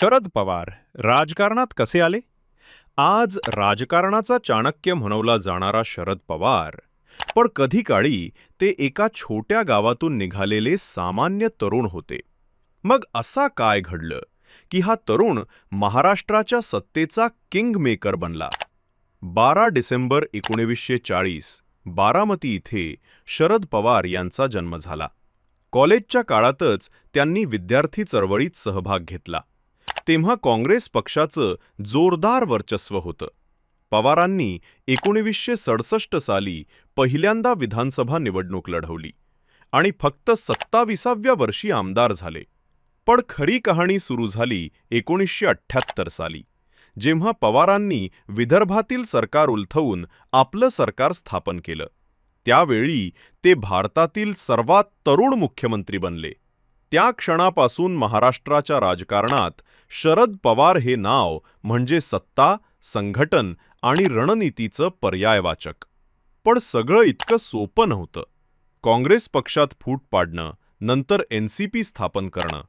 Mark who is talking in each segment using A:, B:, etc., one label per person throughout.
A: शरद पवार राजकारणात कसे आले? आज राजकारणाचा चाणक्य म्हणवला जाणारा शरद पवार पण कधी काळी ते एका छोट्या गावातून निघालेले सामान्य तरुण होते. मग असा काय घडलं की हा तरुण महाराष्ट्राच्या सत्तेचा किंग मेकर बनला. बारा डिसेंबर एकोणीसशे चाळीस बारामती इथे शरद पवार यांचा जन्म झाला. कॉलेजच्या काळातच त्यांनी विद्यार्थी चळवळीत सहभाग घेतला. तेव्हा काँग्रेस पक्षाचं जोरदार वर्चस्व होतं. पवारांनी एकोणीसशे सडसष्ट साली पहिल्यांदा विधानसभा निवडणूक लढवली आणि फक्त सत्ताविसाव्या वर्षी आमदार झाले. पण खरी कहाणी सुरू झाली एकोणीसशे अठ्ठ्याहत्तर साली जेव्हा पवारांनी विदर्भातील सरकार उलथवून आपलं सरकार स्थापन केलं. त्यावेळी ते भारतातील सर्वात तरुण मुख्यमंत्री बनले. त्या क्षणापासून महाराष्ट्राच्या राजकारणात शरद पवार हे नाव म्हणजे सत्ता संघटन आणि रणनीतीचं पर्यायवाचक. पण सगळं इतकं सोपं नव्हतं. काँग्रेस पक्षात फूट पाडणं नंतर एन सी पी स्थापन करणं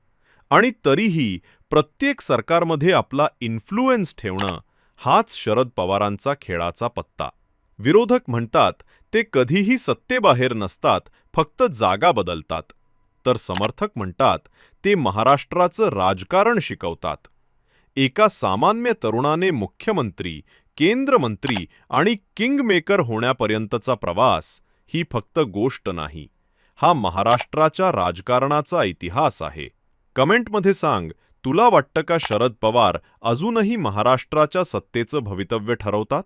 A: आणि तरीही प्रत्येक सरकारमध्ये आपला इन्फ्लुएन्स ठेवणं हाच शरद पवारांचा खेळाचा पत्ता. विरोधक म्हणतात ते कधीही सत्तेबाहेर नसतात फक्त जागा बदलतात. तर समर्थक म्हणतात ते महाराष्ट्राचं राजकारण शिकवतात. एका सामान्य तरुणाने मुख्यमंत्री केंद्रमंत्री आणि किंगमेकर होण्यापर्यंतचा प्रवास ही फक्त गोष्ट नाही हा महाराष्ट्राच्या राजकारणाचा इतिहास आहे. कमेंटमध्ये सांग तुला वाटतं का शरद पवार अजूनही महाराष्ट्राच्या सत्तेचं भवितव्य ठरवतात?